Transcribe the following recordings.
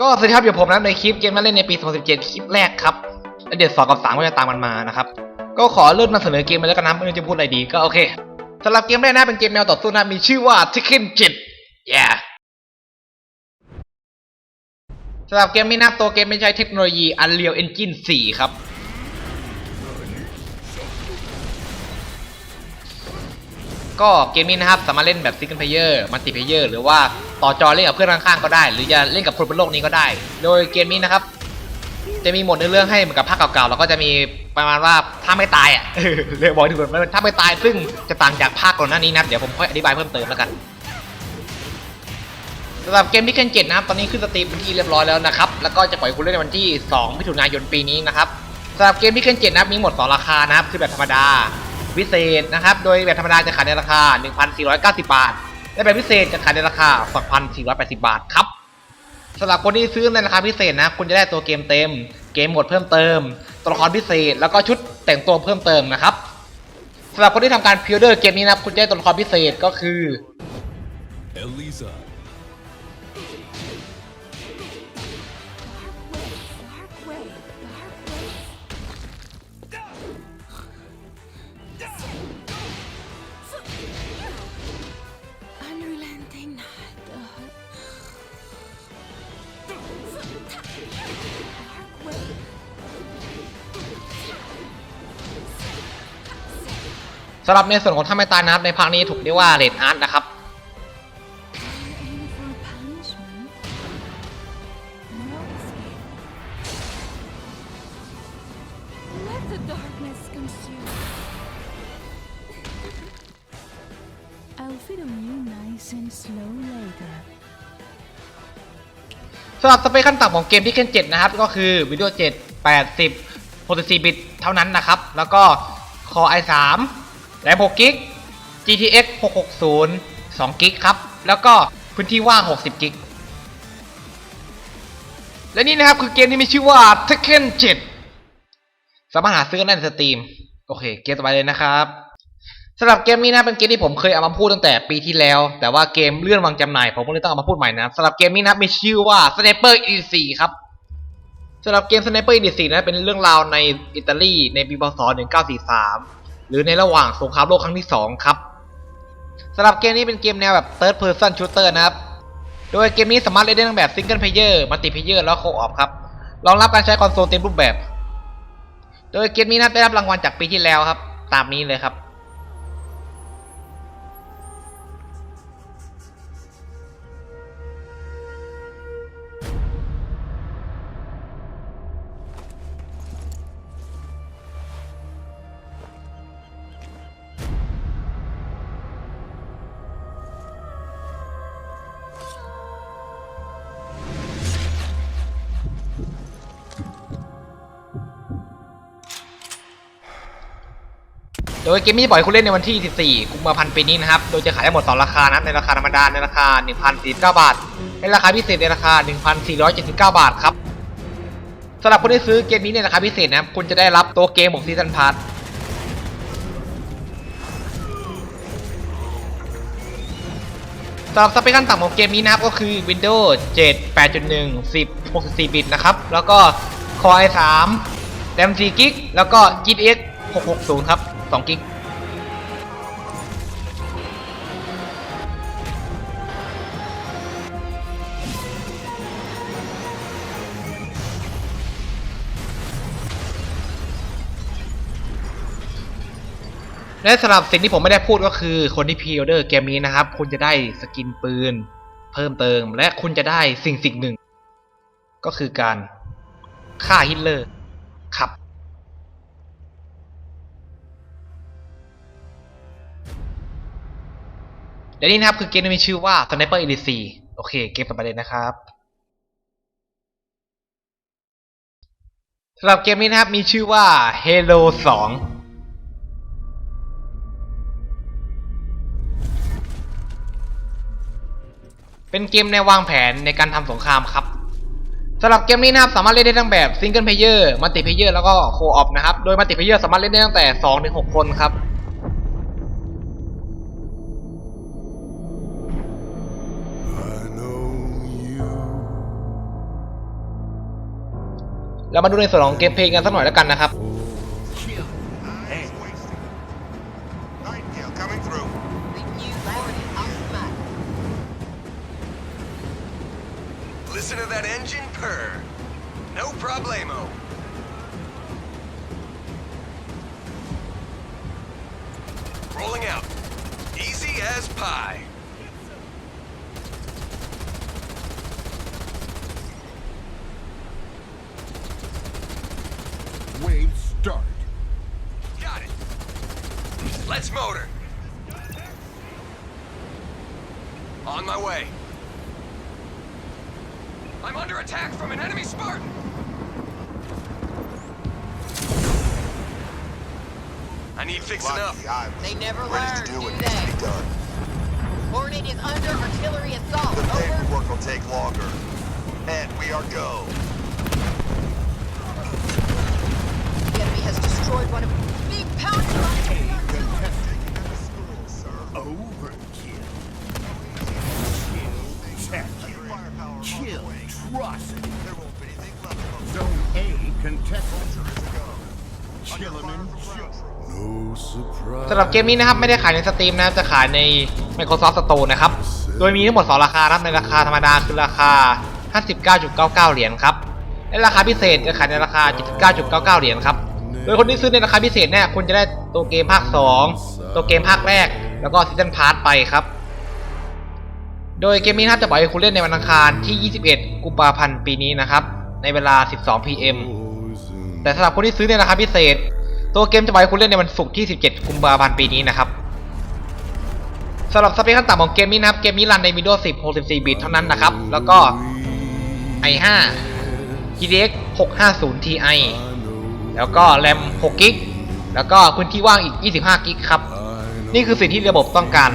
ก็สวัสดีครับอยู่ผมนะในคลิปเกมนั้นเล่นในปี 2017 คลิปแรกครับแล้วเดี๋ยวสองกับสามก็จะตามมันมานะครับ ก็ขอเริ่มนำเสนอเกมไปแล้วกันนะไม่รู้จะพูดอะไรดีก็โอเคสำหรับเกมแรกนะเป็นเกมแนวต่อสู้นะมีชื่อว่า Chicken 7 yeah สำหรับเกมนี้นะตัวเกมไม่ใช้เทคโนโลยี Unreal Engine 4 ครับ ก็เกมนี้นะครับสามารถเล่นแบบซิงเกิลเพลเยอร์มัลติเพลเยอร์หรือว่าต่อจอเล่นกับเพื่อนข้างๆก็ได้ หรือจะเล่นกับคนบนโลกนี้ก็ได้ โดยเกมนี้นะครับ จะมีหมดในเรื่องให้เหมือนกับภาคเก่าๆแล้วก็จะมีประมาณว่าถ้าไม่ตายอะเรียกบอกถึงแบบถ้าไม่ตายซึ่งจะต่างจากภาคก่อนหน้านี้นะเดี๋ยวผมค่อยอธิบายเพิ่มเติมแล้วกันสำหรับเกมที่เคนเจ็ดนะครับตอนนี้ขึ้นสตรีมเป็นที่เรียบร้อยแล้วนะครับแล้วก็จะปล่อยคุณเล่นในวันที่ 2 มิถุนายนปีนี้นะครับสำหรับเกมที่เคนเจ็ดนะครับมีหมด 2 ราคานะครับคือแบบธรรมดา พิเศษนะครับ โดยแบบธรรมดาจะขายในราคา 1,490 บาท และแบบพิเศษจะขายในราคา 2,480 บาทครับสำหรับคนที่ซื้อในราคาพิเศษนะ คุณจะได้ตัวเกมเต็ม เกมหมดเพิ่มเติม ตัวละครพิเศษ แล้วก็ชุดแต่งตัวเพิ่มเติมนะครับสำหรับคนที่ทำการพิออเดอร์เกมนี้นะ คุณจะได้ตัวละครพิเศษก็คือ Elisa. สำหรับในส่วนของท่าไม่ตายนะครับในภาคนี้ถูกเรียกว่าเรดอาร์ตนะครับสำหรับสเปคขั้นต่ำของเกมที่เคน7นะครับ ก็คือ Windows 7 80 64 บิตเท่านั้นนะครับ แล้วก็ Core i3 แรม6กิก GTX 660 2กิกครับ แล้วก็พื้นที่ว่าง 60กิก และนี่นะครับคือเกมที่มีชื่อว่า Tekken 7 สามารถหาซื้อได้ในสตรีม โอเค เกมต่อไปเลยนะครับสำหรับเกมนี้นะเป็นเกมที่ผมเคยเอามาพูดตั้งแต่ปีที่แล้ว แต่ว่าเกมเลื่อนวางจำหน่าย ผมก็เลยต้องเอามาพูดใหม่นะสำหรับเกมนี้นะมีชื่อว่า Sniper E4 ครับสำหรับเกม Sniper E4 นะเป็นเรื่องราวในอิตาลีในปีพศ1943 หรือในระหว่างสงครามโลกครั้งที่ 2 ครับสำหรับเกมนี้เป็นเกมแนวแบบ Third Person Shooter นะครับ โดยเกมนี้สามารถเล่นได้ทั้งแบบ Single Player Multiplayer แล้ว Co-op ครับ รองรับการใช้คอนโซลเต็มรูปแบบ โดยเกมนี้นะได้รับรางวัลจากปีที่แล้วครับ ตามนี้เลยครับ โดยเกมนี้จะปล่อยให้คุณเล่นในวันที่ 14 กุมภาพันธ์ปีนี้นะครับ โดยจะขายได้หมด 2 ราคานะในราคาธรรมดาในราคา 1,049 บาท ในราคาพิเศษในราคา 1,479 บาทครับสำหรับคนที่ซื้อเกมนี้ในราคาพิเศษนะครับคุณจะได้รับตัวเกมของซีซันพาร์ทสำหรับสเปคขั้นต่ำของเกมนี้นะครับก็คือ Windows 7 8.1 10 64 บิตนะครับ แล้วก็ Core i3 RAM 4 g b แล้วก็ GTX 660 ครับ 2 g b และสำหรับสิ่งที่ผมไม่ได้พูดก็คือคนที่พีออเดอร์เกมนี้นะครับ คุณจะได้สกินปืน เพิ่มเติม และคุณจะได้สิ่งสิ่งหนึ่ง ก็คือการฆ่าฮิตเลอร์ครับ และนี่นะครับคือเกมที่มีชื่อว่า Sniper EDC โอเค เกมต่อไปเลยนะครับสำหรับเกมนี้นะครับมีชื่อว่า Halo 2เป็นเกมแนวางแผนในการทำสงครามครับสำหรับเกมนี้นะครับสามารถเล่นได้ทั้งแบบซิงเกิลเพลเยอร์มัลติเพลเยอร์แล้วก็โคออปนะครับ โดยมัลติเพลเยอร์สามารถเล่นได้ตั้งแต่2ถึง6คนครับ เรามาดูในส่วนของเกมเพลย์กันสักหน่อยแล้วกันนะครับ fixing up. They never Ready learn, to do do what needs to be done. Hornet is under artillery assault. The Over. paperwork will take longer. And we are go. ำหรับเกมนี้นะครับไม่ได้ขายในสตรีมนะครับจะขายใน Microsoft Store นะครับ โดยมีทั้งหมด 2 ราคาครับในราคาธรรมดาคือราคา 59.99 เหรียญครับ และราคาพิเศษจะขายในราคา 79.99 เหรียญครับ โดยคนที่ซื้อในราคาพิเศษเนี่ยคุณจะได้ตัวเกมภาค 2 ตัวเกมภาคแรก แล้วก็ซีซันพาร์ทไปครับ โดยเกมนี้นะครับจะปล่อยให้คุณเล่นในวันอังคารที่ 21 กุมภาพันธ์ปีนี้นะครับ ในเวลา 12 PM แต่สำหรับคนที่ซื้อในราคาพิเศษ ตัวเกมจะปล่อยให้คุณเล่นในวันศุกร์ที่ 17 กุมภาพันธ์ปีนี้นะครับสำหรับสเปคขั้นต่ำของเกมนี้นะครับ เกมนี้รันใน Windows 10 64 บิตเท่านั้นนะครับ แล้วก็ i5 GTX 650 Ti แล้วก็ RAM 6 GB แล้วก็พื้นที่ว่างอีก 25 GB ครับ นี่คือสิ่งที่ระบบต้องการ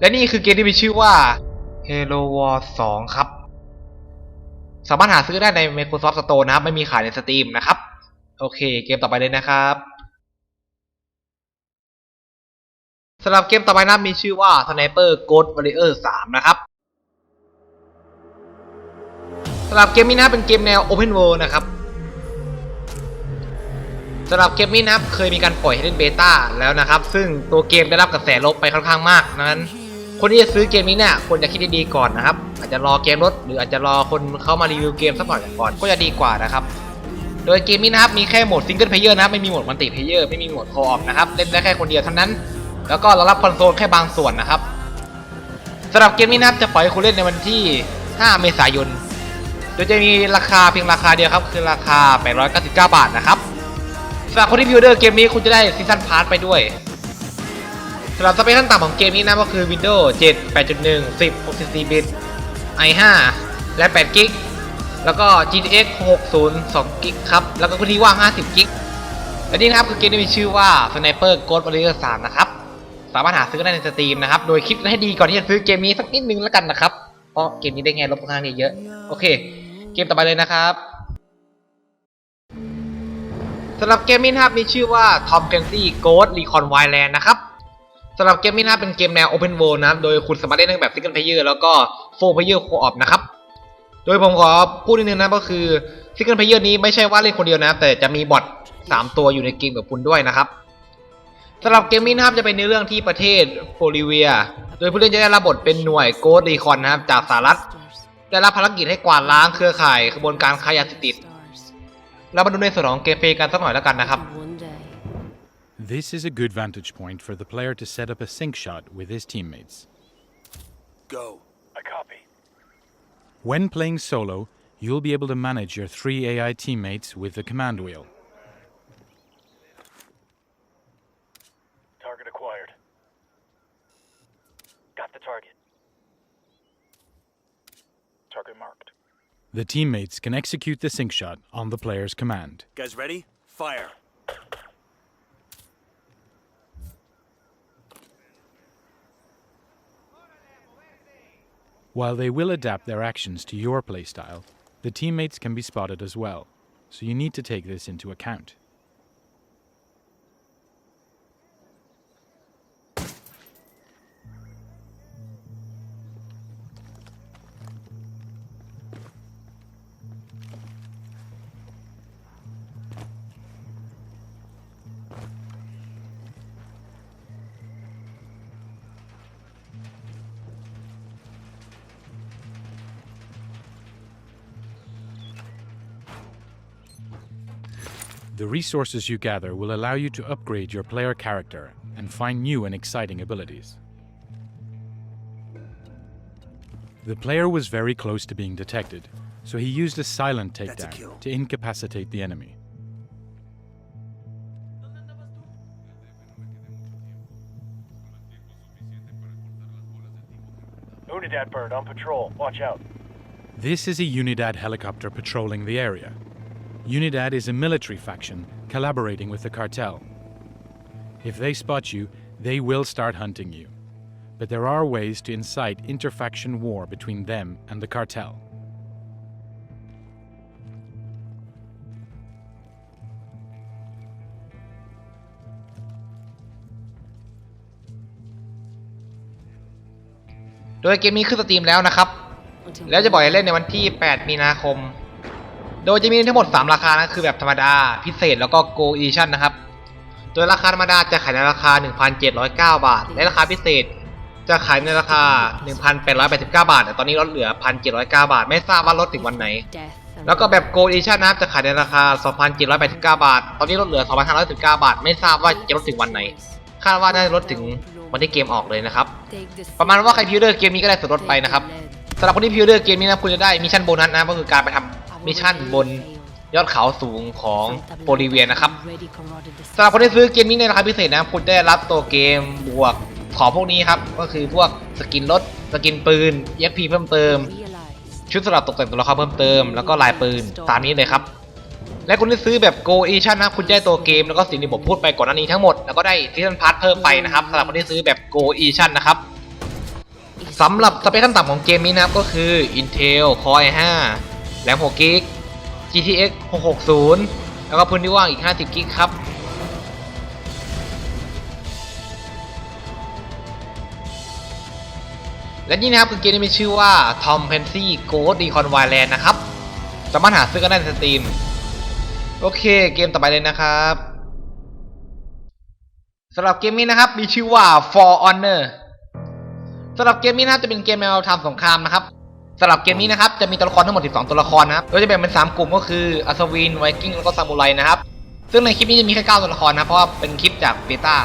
และนี่คือเกมที่มีชื่อว่า Halo War 2 ครับ สามารถหาซื้อได้ใน Microsoft Store นะครับ ไม่มีขายใน Steam นะครับ โอเค เกมต่อไปเลยนะครับสำหรับเกมต่อไปนะมีชื่อว่า Sniper Ghost Warrior 3 นะครับสำหรับเกมนี้นะเป็นเกมแนว Open World นะครับสำหรับเกมนี้นะครับเคยมีการปล่อยให้เล่นเบต้าแล้วนะครับ ซึ่งตัวเกมได้รับกระแสลบไปค่อนข้างมากนั้น คนที่จะซื้อเกมนี้เนี่ยควรจะคิดดีๆก่อนนะครับ อาจจะรอเกมลดหรืออาจจะรอคนเข้ามารีวิวเกมสักหน่อยก่อนก็จะดีกว่านะครับ โดยเกมนี้นะครับมีแค่โหมดซิงเกิลเพลเยอร์นะครับไม่มีโหมดมัลติเพลเยอร์ไม่มีโหมดโคออฟนะครับเล่นได้แค่คนเดียวเท่านั้น แล้วก็รรับคอนโซลแค่บางส่วนนะครับสำหรับเกมนี้นะครับจะปล่อยให้คุณเล่นในวันที่ 5 เมษายน โดยจะมีราคาเพียงราคาเดียวครับคือราคา 899 บาทนะครับสำหรับคนที่พิวเดอร์เกมนี้คุณจะได้ซีซันพาร์ทไปด้วย สำหรับสเปคขั้นต่ำของเกมนี้นะก็คือ Windows 7 8.1 10 64 บิต i5 และ8 g b แล้วก็ GTX 60 2 g b ครับ แล้วก็พื้นที่ว่าง 50 g b และนี่นะครับคือเกมที่มีชื่อว่า Sniper Ghost Warrior 3 นะครับ สามารถหาซื้อได้ในสตรีมนะครับ โดยคิดให้ดีก่อนที่จะซื้อเกมนี้สักนิดนึงแล้วกันนะครับ เพราะเกมนี้ได้ไงลบค่อนข้างเยอะ โอเค เกมต่อไปเลยนะครับสำหรับเกมนี้นะครับมีชื่อว่า Tom Clancy Ghost Recon Wildland นะครับ สำหรับเกมนี้นะเป็นเกมแนว Open World นะโดยคุณสามารถเล่นได้แบบ Single Player แล้วก็ Four Player Co-op นะครับ โดยผมขอพูดนิดนึงนะก็คือ Single Player นี้ไม่ใช่ว่าเล่นคนเดียวนะ แต่จะมีบอท3 ตัวอยู่ในเกมกับคุณด้วยนะครับสำหรับเกมนี้นะครับจะเป็นในเรื่องที่ประเทศโบลิเวีย โดยผู้เล่นจะได้รับบทเป็นหน่วย Ghost Recon นะครับจากสหรัฐได้รับภารกิจให้กวาดล้างเครือข่ายขบวนการค้ายาเสพติดเรามาดูในส่วนของเกมเพลย์กันสักหน่อยแล้วกันนะครับ This is a good vantage point for the player to set up a sync shot with his teammates. Go. I copy. When playing solo, you'll be able to manage your three AI teammates with the command wheel. Target acquired. Got the target. Target marked. The teammates can execute the sync shot on the player's command. Guys ready? Fire. While they will adapt their actions to your playstyle, the teammates can be spotted as well, so you need to take this into account. The resources you gather will allow you to upgrade your player character and find new and exciting abilities. The player was very close to being detected, so he used a silent That's a takedown to incapacitate the enemy. Unidad bird on patrol. Watch out. This is a Unidad helicopter patrolling the area. Unidad is a military faction collaborating with the cartel. If they spot you, they will start hunting you. But there are ways to incite interfaction war between them and the cartel. โดยเกมนี้ขึ้นสตรีมแล้วนะครับ แล้วจะปล่อยให้เล่นในวันที่ 8 มีนาคม โดยจะมีทั้งหมด 3 ราคานะคือแบบธรรมดา พิเศษแล้วก็ Go Edition นะครับ โดยราคาธรรมดาจะขายในราคา 1,709 บาท และราคาพิเศษจะขายในราคา 1,889 บาท แต่ตอนนี้ลดเหลือ 1,709 บาท ไม่ทราบว่าลดถึงวันไหน แล้วก็แบบ Go Edition นะครับจะขายในราคา 2,789 บาท ตอนนี้ลดเหลือ 2,519 บาท ไม่ทราบว่าจะลดถึงวันไหน คาดว่าน่าจะลดถึงวันที่เกมออกเลยนะครับ ประมาณว่าใครพิวเดอร์เกมนี้ก็ได้ส่วนลดไปนะครับสำหรับคนที่พิวเดอร์เกมนี้นะคุณจะได้มิชชั่นโบนัสนะครับก็คือการไปทำ มิชชั่นบนยอดเขาสูงของโบลิเวียนะครับสำหรับคนที่ซื้อเกมนี้ในราคาพิเศษนะคุณจะได้รับตัวเกมบวกของพวกนี้ครับ ก็คือพวกสกินรถสกินปืน EXP เพิ่มเติม ชุดสำหรับตกแต่งตัวละครเพิ่มเติมแล้วก็ลายปืนตามนี้เลยครับ และคุณที่ซื้อแบบ Go Edition นะคุณจะได้ตัวเกมแล้วก็สิ่งที่ผมพูดไปก่อนหน้านี้ทั้งหมด แล้วก็ได้ซีซันพาร์ทเพิ่มไปนะครับสำหรับคนที่ซื้อแบบ Go Edition นะครับสำหรับสเปคขั้นต่ำของเกมนี้นะครับก็คือ Intel Core i5 แรม6 g b GTX 660 แล้วก็พื้นที่ว่างอีก 50 g b ครับ และนี่นะครับคือเกมที่มีชื่อว่า Tom Clancy Ghost Recon Wildlands นะครับ สามารถหาซื้อกันได้ในสตรีม โอเคเกมต่อไปเลยนะครับสำหรับเกมนี้นะครับมีชื่อว่า For Honor สำหรับเกมนี้นะครับจะเป็นเกมแนวทำสงครามนะครับ สำหรับเกมนี้นะครับจะมีตัวละครทั้งหมด 12 ตัวละครนะครับโดยจะแบ่งเป็น 3 กลุ่มก็คืออัศวินไวกิ้งแล้วก็ซามูไรนะครับซึ่งในคลิปนี้จะมีแค่ 9 ตัวละครนะครับเพราะว่าเป็นคลิปจากเบต้า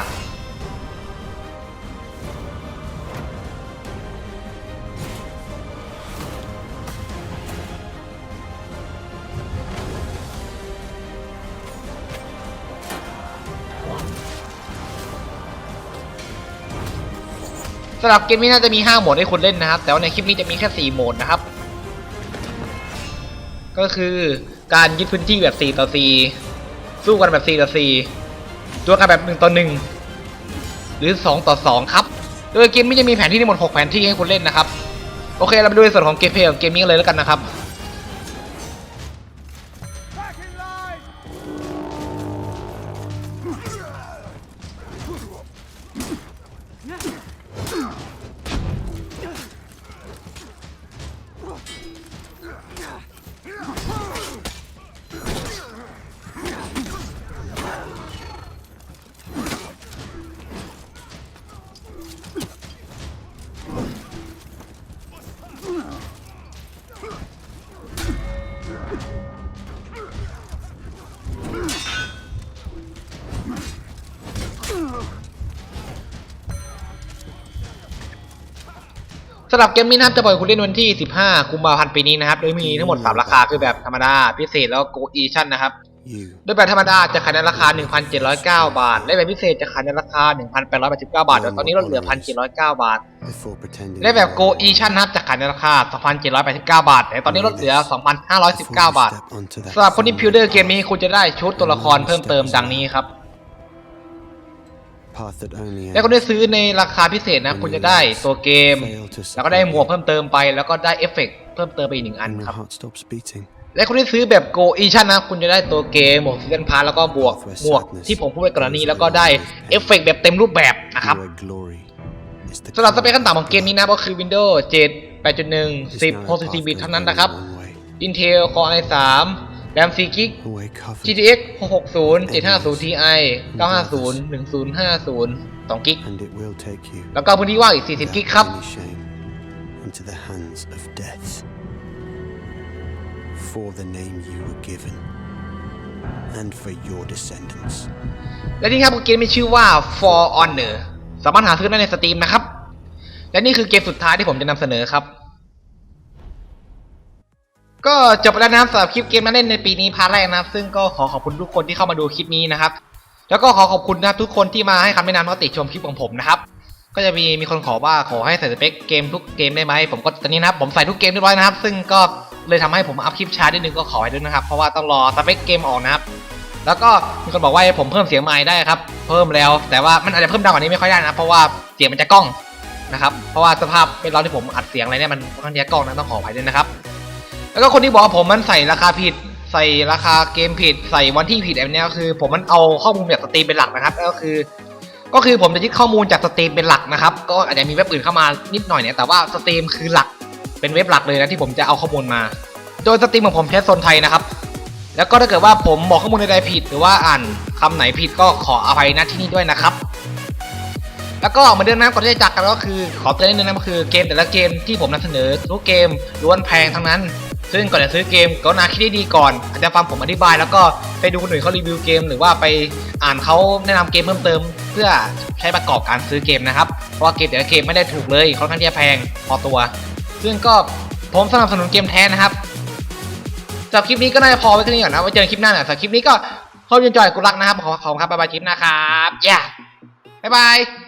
สำหรับเกมนี้น่าจะมี 5 โหมดให้คุณเล่นนะครับ แต่ว่าในคลิปนี้จะมีแค่ 4 โหมดนะครับ ก็คือการยึดพื้นที่แบบ 4 ต่อ 4 สู้กันแบบ 4 ต่อ 4 ตัวกันแบบ 1 ต่อ 1 หรือ 2 ต่อ 2 ครับ โดยเกมนี้จะมีแผนที่ทั้งหมด 6 แผนที่ให้คุณเล่นนะครับ โอเค เราไปดูในส่วนของเกมเพลย์ของเกมนี้กันเลยแล้วกันนะครับ สำหรับเกมนี้นะครับจะปล่อยคุณเล่นวันที่ 15 กุมภาพันธ์ปีนี้นะครับ โดยมีทั้งหมด 3 ราคาคือแบบธรรมดา พิเศษแล้วก็ Go Edition นะครับ You. โดยแบบธรรมดาจะขายในราคา 1,709 บาท และแบบพิเศษจะขายในราคา 1,889 บาทแต่ตอนนี้ลดเหลือ 1,709 บาท Before pretending. และแบบ you Go were- Edition นะครับจะขายในราคา 2,789 บาท แต่ตอนนี้ลดเหลือ 2,519 บาท Before you step onto that สำหรับคนที่ throne, พิวเดอร์เกมนี้คุณจะได้ชุดตัวละครเพิ่มเติมดังนี้ครับ path that only และคนที่ ends ซื้อในราคาพิเศษนะคุณจะได้ตัวเกม แล้วก็ได้หมวกเพิ่มเติมไป แล้วก็ได้เอฟเฟกต์เพิ่มเติมไปอีกหนึ่งอัน when ค your รับ heart stops beating. และคนที่ซื้อแบบ Go Edition นะ คุณจะได้ตัวเกมหมวกซีซันพาแล้วก็บวกหมวกที่ผมพูดไปก่อนหน้านี้แล้วก็ได้เอฟเฟกต์แบบเต็มรูปแบบนะครับ Where glory is the สำหรับสเปค crown. ขั้นต่ำของเกมนี้นะก็คือ Windows 7 8.1 It's 10 now a 64 path บิต that เท่า goes นั้นนะครับ only one way. Intel Core i3 RAM 4 g b A way covered GTX 660 750 Ti 950 1050 2 g b and it will take you แล้วก็พื้นที่ว่างอีก 40 g b without ครับ any shame into the hands of death. For the name you were given and for your descendants. และนี่ครับเกมมีชื่อว่า For Honor สามารถหาซื้อได้ในสตรีมนะครับ และนี่คือเกมสุดท้ายที่ผมจะนำเสนอครับ ก็จบแล้วนะสำหรับคลิปเกมมาเล่นในปีนี้พาร์ทแรกนะครับ ซึ่งก็ขอขอบคุณทุกคนที่เข้ามาดูคลิปนี้นะครับ แล้วก็ขอขอบคุณนะครับทุกคนที่มาให้คำแนะนำและติชมคลิปของผมนะครับ ก็จะมีมีคนขอว่าขอให้ใส่สเปคเกมทุกเกมได้ไหมผมก็ตอนนี้นะครับผมใส่ทุกเกมเรียบร้อยนะครับ ซึ่งก็เลยทำให้ผมอัพคลิปช้านิดนึงก็ขอไว้ด้วยนะครับ เพราะว่าต้องรอสเปคเกมออกนะครับแล้วก็มีคนบอกว่าให้ผมเพิ่มเสียงไมค์ได้ครับ เพิ่มแล้ว แต่ว่ามันอาจจะเพิ่มดังกว่านี้ไม่ค่อยได้นะครับเพราะว่าเสียงมันจะกล้องนะครับ เพราะว่าสภาพเป็นเราที่ผมอัดเสียงอะไรเนี่ยมันค่อนข้างจะกล้องนะต้องขออภัยด้วยนะครับ แล้วก็คนที่บอกว่าผมมันใส่ราคาผิด ใส่ราคาเกมผิด ใส่วันที่ผิดแบบเนี้ยก็คือ ผมมันเอาข้อมูลจากสตรีมเป็นหลักนะครับก็คือ ก็คือผมจะยึดข้อมูลจากสตรีมเป็นหลักนะครับ ก็อาจจะมีเว็บอื่นเข้ามานิดหน่อยเนี่ยแต่ว่าสตรีมคือหลักเป็นเว็บหลักเลยนะที่ผมจะเอาข้อมูลมา โดยสตรีมของผมใช้โซนไทยนะครับ แล้วก็ถ้าเกิดว่าผมบอกข้อมูลใดๆผิด หรือว่าอ่านคำไหนผิดก็ขออภัยณที่นี่ด้วยนะครับแล้วก็เหมือนเดิมนะก่อนที่จะจากกันก็คือขอเตือนนิดนึงนะก็คือเกมแต่ละเกมที่ผมนำเสนอทุกเกมล้วนแพงทั้งนั้น ซึ่งก่อนจะซื้อเกมก็นาคิดให้ดีก่อน อาจจะฟังผมอธิบาย แล้วก็ไปดูคนอื่นเขารีวิวเกม หรือว่าไปอ่านเขาแนะนำเกมเพิ่มเติม เพื่อใช้ประกอบการซื้อเกมนะครับ เพราะว่าเกมแต่ละเกมไม่ได้ถูกเลยค่อนข้างที่จะแพงพอตัว ซึ่งก็ผมสนับสนุนเกมแท้นะครับสำหรับคลิปนี้ก็น่าจะพอไว้แค่นี้ก่อนนะ ไว้เจอกันคลิปหน้านะสำหรับคลิปนี้ก็ขอบคุณจอยกุลักนะครับ ขอบคุณครับบ๊ายบายคลิปหนะครับย่าบ๊ายบาย